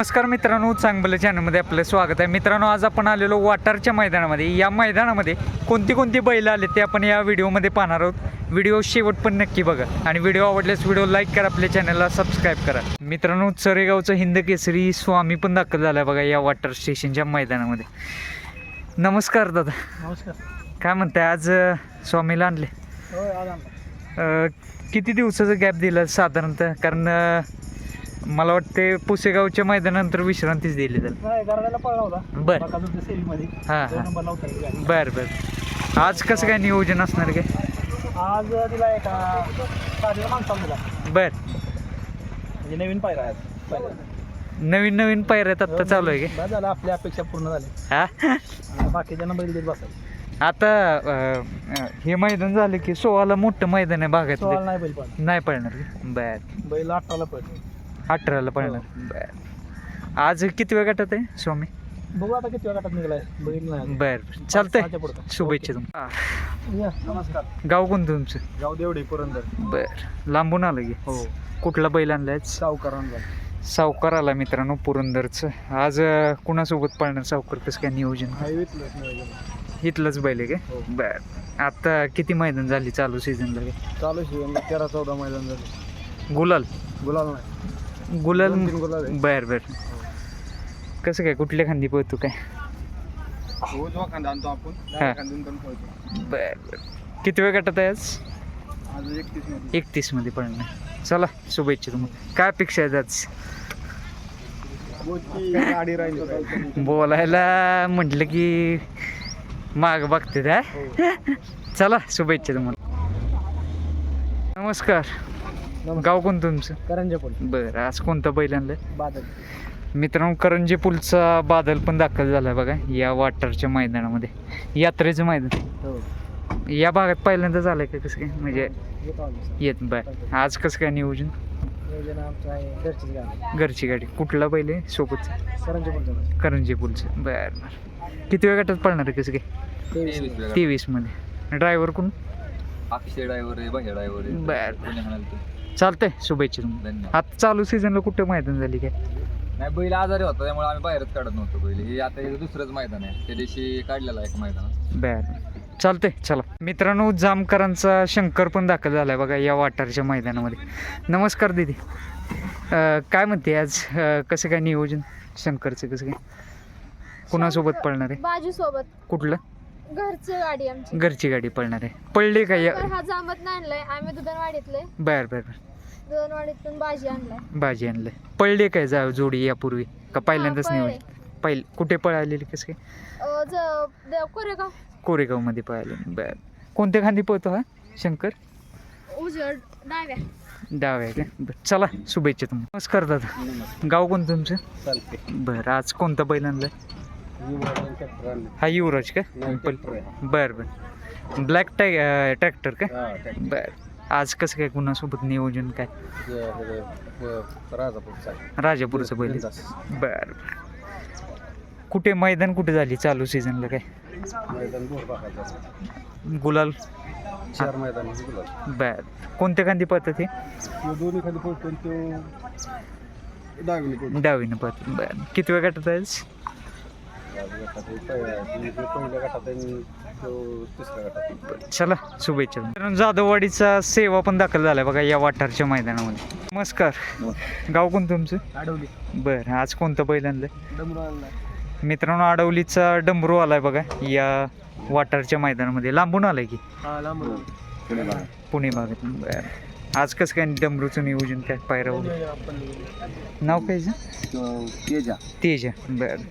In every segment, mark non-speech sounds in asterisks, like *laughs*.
नमस्कार मित्रांनो चांगलं चॅनलमध्ये आपलं स्वागत आहे. मित्रांनो आज आपण आलेलो वाटारच्या मैदानामध्ये. या मैदानामध्ये कोणती कोणती बैल आले ते आपण या व्हिडिओमध्ये पाहणार आहोत. व्हिडिओ शेवट पण नक्की बघा. आणि व्हिडिओ आवडल्यास व्हिडिओ लाईक करा आपल्या चॅनलला सबस्क्राईब करा. मित्रांनो चरेगावचं हिंद केसरी स्वामी पण दाखल झाला आहे बघा या वॉटर स्टेशनच्या मैदानामध्ये. नमस्कार दादा. नमस्कार. काय म्हणताय आज स्वामीला आणले? किती दिवसाचं गॅप दिलं साधारणतः? कारण मला वाटते पुसेगावच्या मैदानानंतर विश्रांतीच दिली त्याला होता. बर. हां हां. बर बर. आज कसं काय नियोजन असणार काय आज तिला एका साडीला माणसाला दिला. बर. म्हणजे नवीन पायरा आहे आज. नवीन नवीन पायऱ्यात आत्ता चालू आहे झालं आपल्या अपेक्षा पूर्ण झाली. काय हा? आता बाकीच्या नंबर देत बसायचं आता अं, अं, हे मैदान झालं की सोळाला मोठं मैदान आहे सोळा भागातलं नाही बैल पण नाही पडणार? बर. बैल अठराला पळतो अठराला पडणार बर आज किती वेळ गटात आहे स्वामी? बघू आता किती वेळा गटात निघालाय. नाही बर चालतंय. शुभेच्छा तुम्हाला. नमस्कार. गाव कोणतं तुमचं? जाऊ देवडे पुरंदर. बर. लांबून आलं की. हो. कुठला बैल आणलाय सावकारांना सावकार आला मित्रांनो पुरंदरचं. आज अं, कुणासोबत पळणार सावकार? कसं काय नियोजन? इथलंच बैल आहे हो. काय बर. आता किती मैदान झाली चालू सीझनला तेरा चौदा मैदान झाले. गुलाल? गुलाल नाही. गुलाल दोन तीन गुलाल आहे. बर बर. कसं काय कुठल्या खांदी पळतो काय? उजवा खांदा आणतो आपण हा. डाव्या खांदून पण पळतो. बर बर. किती वेळ गटात आहे आज? आज एकतीसमध्ये. एकतीसमध्ये पडणार चला शुभेच्छा तुम्हाला. काय अपेक्षा आहेत आज? गाडी राहिली बोलायला म्हटलं की माग बघते त्या चला शुभेच्छा तुम्हाला. नमस्कार. गाव कोण तुमचं? करंजापूर बरं आज कोणता बैल आणलं बादल. मित्रांनो करंजी पुलचा बादल पण दाखल झाला बघा या वाटरच्या मैदानामध्ये. यात्रेचं मैदान. हो. या भागात पहिल्यांदा झालंय का कसं काय? म्हणजे येतो आम्ही. येत बर आज कसं काय नियोजन? नियोजन आमचं आहे घरचीच गाडी. घरची गाडी. कुठला बैल आहे सोबत? करंजापूर करंजी पुलचं. बरं बरं. किती वेळ गटात पडणार आहे कसं काय? तेवीसमध्ये. ड्रायव्हर कोण? अक्षय ड्रायव्हर आहे भाग्य ड्रायव्हर आहे. बर. कोणी म्हणाल ते चालतंय शुभेच्छा तुम्हाला. धन्यवाद. आता चालू सीझनला कुठं मैदान झाली काय? नाही बैल आजारी होता त्यामुळे आम्ही बाहेरच काढत नव्हतो बैल. हे आता हे दुसरंच मैदान आहे. त्या दिवशी काढलेलं आहे एक मैदान. बर. चालतंय चला. मित्रांनो जामकरांचा शंकर पण दाखल झालाय बघा या वाटारच्या मैदानामध्ये. नमस्कार दीदी. अं, काय म्हणते आज? अं, कसं काय नियोजन? शंकरचं कसं काय? कुणासोबत पळणार आहे? बाजू सोबत कुठलं? घरची गाडी आमची. घरची गाडी पळणार आहे. पळले का या तर हा जांबत नाही आणलाय. आम्ही दुधनवाडीतले. बर बर बर. दुधनवाडीतून भाजी आणलाय. भाजी आणलंय. पळले काय जा जोडी यापूर्वी? का पहिल्यांदाच. नियोजन पहिले कुठे पळालेली कसं काय? अं, ज- द- कोरेगाव. कोरेगावमध्ये पळाले. बर. कोणत्या खांदी पळतो हा शंकर? उजळ डाव्या. डाव्या का? बरं चला शुभेच्छा तुम्हाला. नमस्कार दादा. गाव कोणतं तुमचं? चालते बरं आज कोणता बैल आणलाय? आणले हा युवराज का. बरं बरं. ब्लॅक टाय ट्रॅक्टर का? बरं. आज कसं काय कुणासोबत नियोजन काय? राजापूरचा राजापूरचं बैल. बरं कुठे मैदान कुठे झाली चालू सीझनला काय? गुलाल? चार मैदान बर. कोणत्या खांदी पळतात हे? तो दोन्ही तो डावीने पळतात बरं. किती वेळ गटात आहे आज? पहिल्या गटात आणि तो तिसऱ्या गटात बरं, चला शुभेच्छा. मित्रांनो, जाधववाडीचा सेवा पण दाखल झालाय बघा या वाठारच्या मैदानामध्ये. नमस्कार. गाव कोण तुमचं? अडवली बरं आज कोणतं बैल डमरू आणला मित्रांनो आडवलीचा डमरू आलाय बघा या वाटारच्या मैदानामध्ये. लांबून आलाय की? हा लांब पुणे भागात. बरं. आज कसं काय डमरूचं नियोजन काय पायरा वगैरे? नाव काय? तेजा. तेज. बरं.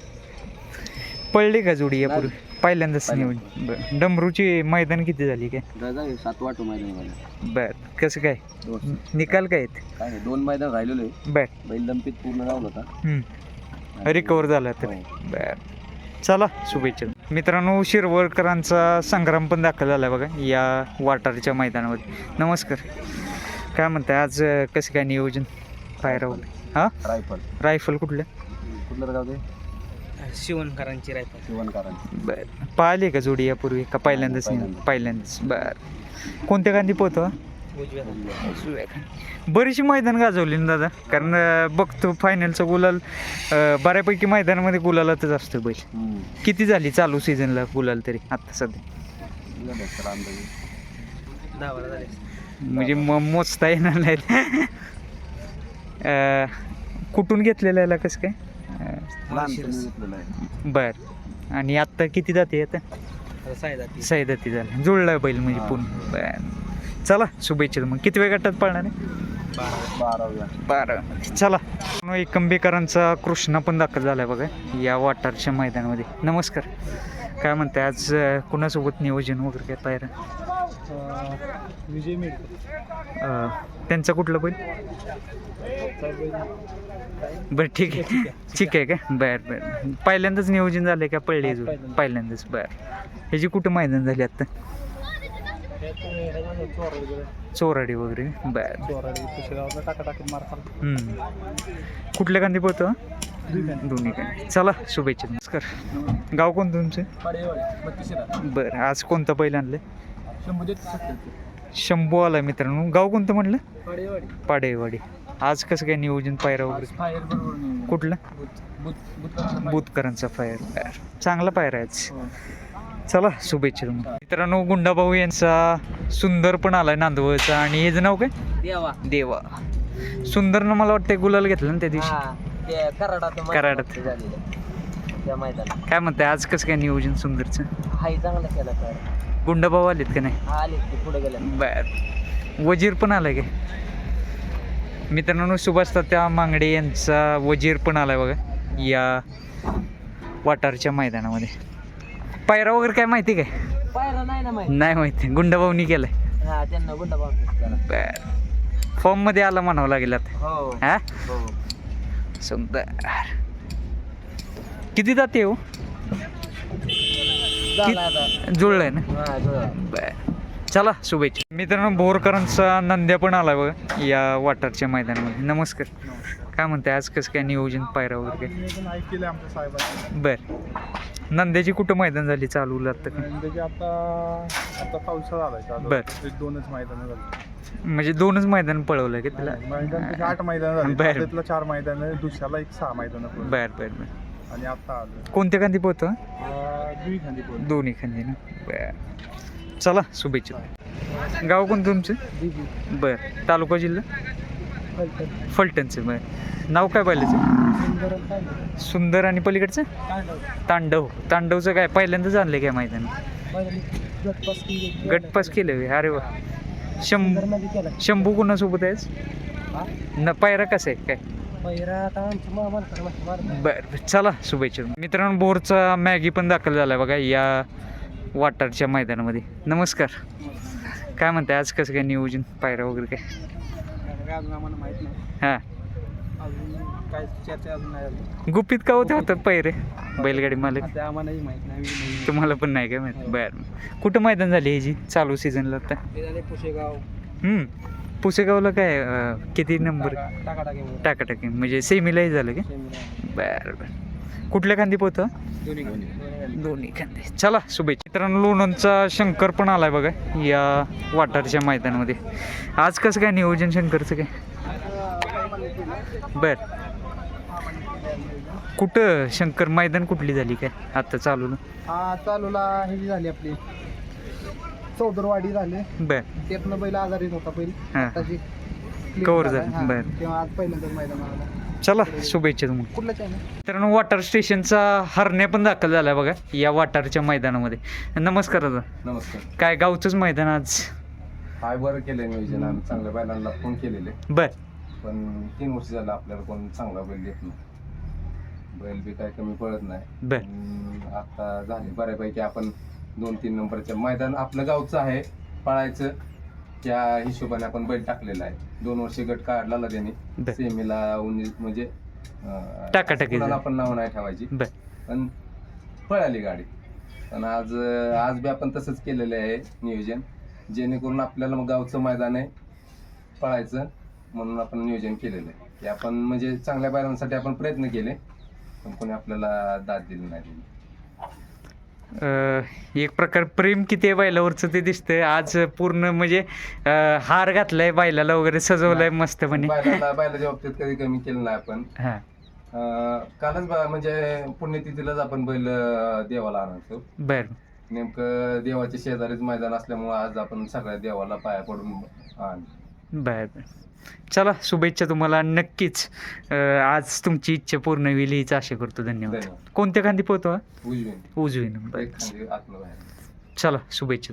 पडली का जोडी यापूर्वी पहिल्यांदाच नियोजन. बरं. डमरूची मैदान किती झाली काय? दादा सात वाटो मैदान बरं. कसं काय? निकाल काय आहेत? काय दोन मैदान राहिलेलो. आहे बरं. बैल दंपीत पूर्ण राहुल होता. हम्म. रिकवर झाला तर. बर. चला शुभेच्छा. मित्रांनो शिरवळकरांचा संग्राम पण दाखल झाला बघा या वाटारच्या मैदानामध्ये नमस्कार. काय म्हणताय आज अं, कसं काय नियोजन? पायरा वगैरे हां? रायफल. रायफल कुठलं? कुठलं गाव ते शिवणकरांची रायफल. शिवणकरांची. बर. पाहिले का जोडी यापूर्वी? का पहिल्यांदाच पहिल्यांदा. पहिल्यांदाच. बर. कोणत्या गांधी पोहतो उजव्या बरीचशी मैदान गाजवली ना दादा? कारण अं, बघतो फायनलचा गुलाल अं, बऱ्यापैकी मैदानामध्ये गुलालातच असतो बैल. किती झाली चालू सीझनला गुलाल तरी? आता सध्या. दहा बारा झाले. म्हणजे म मोजता येणार नाहीत. *laughs* अं, कुठून घेतलेलं याला कसं काय? बर. आणि आत्ता किती जाते आता आता साई जाती. सैदाती झालं. जुळलं बैल म्हणजे पूर्ण. बर. चला शुभेच्छा मग. किती वेळ गटात पळणार आहे? बारा चला. एकंबेकरांचा कृष्णा पण दाखल झालाय बघा. या वाटारच्या मैदानामध्ये. नमस्कार. काय म्हणताय? आज अं, कुणासोबत नियोजन वगैरे काय पाहिलं? विजय मिळतो त्यांचा कुठलं बैल? बरं ठीक आहे. ठीक आहे का? बर बर. पहिल्यांदाच नियोजन झालंय का आज पहिल्यांदा. पहिल्यांदाच बर. ह्याची कुठं मैदान झाली आता चोराडी वगैरे. बर. कुठल्या गांधी पोहतो दोन्ही गांधी. चला शुभेच्छा नमस्कार. गाव कोणतं तुमचं? बरं आज कोणतं पहिलं आणलं शंभू आला मित्रांनो. गाव कोणतं म्हणलं पाडेवाडी. आज कसं काय नियोजन पायरा वगैरे? कुठलं? बुतकरांचा फायर फायर चांगला पायरा आहे आज. चला शुभेच्छा तुम्हाला. मित्रांनो गुंडाभाऊ यांचा सुंदर पण आलाय नांदवळचा. आणि याचं नाव काय? देवा. देवा. सुंदरनं मला वाटतं गुलाल घेतलं ना त्या दिवशी. हा कराडात कराडात. झालेलं त्या मैदानात. काय म्हणताय आज कसं काय नियोजन सुंदरचं? हाही चांगला केला तर. गुंडाभाऊ आलेत का नाही? आले ते पुढे बर. वजीर पण आलाय काय मित्रांनो सुभाष तात्या मांगडे यांचा वजीर पण आलाय बघा या वाटारच्या मैदानामध्ये. पायरा वगैरे काय माहिती काय? पायरा नाही ना माहिती. नाही माहिती. गुंडाभाऊनी केलाय. हा त्यांना गुंडा बांधून बर. फॉर्ममध्ये आला म्हणावं लागेल आता. हो. हा? हो. सुंदर. किती जाते हो? जुळलंय ना. बर. चला शुभेच्छा. मित्रांनो बोरकरांचा नंद्या पण आला बघा या वाटरच्या मैदानामध्ये. नमस्कार. काय म्हणताय आज कसं काय नियोजन पायरा वगैरे काय? बर. नंद्याची कुठं मैदान झाली चालू झालाय चालू. बर. दोनच मैदान झाली. म्हणजे दोनच मैदान पळवलं का तिला? आठ मैदान झाली. बर. त्यातलं चार मैदान दुसऱ्याला एक सहा मैदान बर बर बर. आणि आता आलं. कोणत्या खांदी पोहतो? दुई खांदी दोन्ही खांदी ना? बर. चला शुभेच्छा. गाव कोणतं तुमचं? बर. तालुका जिल्हा? फलटणचं बर. नाव काय पाहिलं सुंदर आणि पलीकडचं? तांडव. तांडवचं काय? पहिल्यांदाच आणलं काय मैदान? गटपास केलं. अरे वा. शंभू शंभू कोणासोबत आहेस न पायरा कसं आहे? काय? बर बर. चला शुभेच्छा. मित्रांनो बोरचा मॅगी पण दाखल झाला बघा या वाटारच्या मैदानामध्ये. नमस्कार. काय म्हणताय? आज कसं काय नियोजन? पायरा वगैरे काय? हां. गुपित का होते होतात पैरे बैलगाडी मालक. तुम्हाला पण नाही काय माहिती? बर. कुठं मैदान झाली ह्याची चालू सीझनला आता. पुसेगावला काय अं, किती नंबर टाका टाकी टाकाटाकी. म्हणजे सेमीलाही झालं का? बरं बरं. कुठल्या खांदी पोहतं? दोन्ही दोन्ही खांदे. चला शुभेच्छा. मित्रांनो लोणंदचा शंकर पण आलाय बघा या वाटारच्या मैदानामध्ये. आज कसं काय नियोजन शंकरचं काय? बर. कुठं शंकर? मैदान कुठली झाली काय? आता चालू ना? हा चालूला ही झाली आपली. चौदरवाडी झाली. बर. त्यातनं बैल आजारीच होता पहिली हां. Cover झालं, बरं. तेव्हा आज पहिल्यांदाच मैदान आला. चला शुभेच्छा तुम्हाला. कुठलं चॅनल मित्रांनो वॉटर स्टेशनचा हरणे पण दाखल झाला बघा या वाटारच्या मैदानामध्ये. नमस्कार दादा. नमस्कार. काय गावचंच मैदान आज? हाय बरं केलं नियोजन. आम्ही चांगल्या बैलांना फोन केलेले. बर. पण तीन वर्ष झालं आपल्याला कोण चांगला बैल देत नाही. बैल बी काय कमी पडत नाही. बर. आता झाले बऱ्यापैकी आपण दोन तीन नंबरचं मैदान आपलं गावचं आहे. पळायचं त्या हिशोबाने आपण बैल टाकलेला आहे. दोन वर्ष गट काढला त्यांनी. बर. सेमीला उन्नीस म्हणजे अं, टाकाटाकी कुणाला झाली. आपण नाव नाही ठेवायची. बर. पण पळाली गाडी. पण आज आज बी आपण तसंच केलेलं आहे नियोजन. जेणेकरून आपल्याला मग गावचं मैदान आहे पळायचं म्हणून आपण नियोजन केलेलं आहे. की आपण म्हणजे चांगल्या बैलांसाठी आपण प्रयत्न केले. पण कोणी आपल्याला दाद दिली नाही. एक प्रकार प्रेम किती आहे बैलावरचं ते दिसतंय. आज पूर्ण म्हणजे हार घातलाय बैलाला वगैरे सजवलाय मस्तपणे. बैलाला *laughs* बैलाच्या बाबतीत कधी कमी केलं नाही आपण. हां. कालच बा- म्हणजे पुण्यतिथीलाच आपण बैल अं, देवाला आणायचो. बरं. नेमकं देवाच्या शेजारीच मैदान असल्यामुळं आज आपण सगळ्या देवाला पाया पडून आण बर बर. चला शुभेच्छा तुम्हाला. नक्कीच अं, आज तुमची इच्छा पूर्ण होईल हीच आशा करतो. धन्यवाद. धन्यवाद. कोणत्या खांदी पोहतो? उजवीन. उजवीन. बरं एक खांदी आतलं बाहेर चला शुभेच्छा.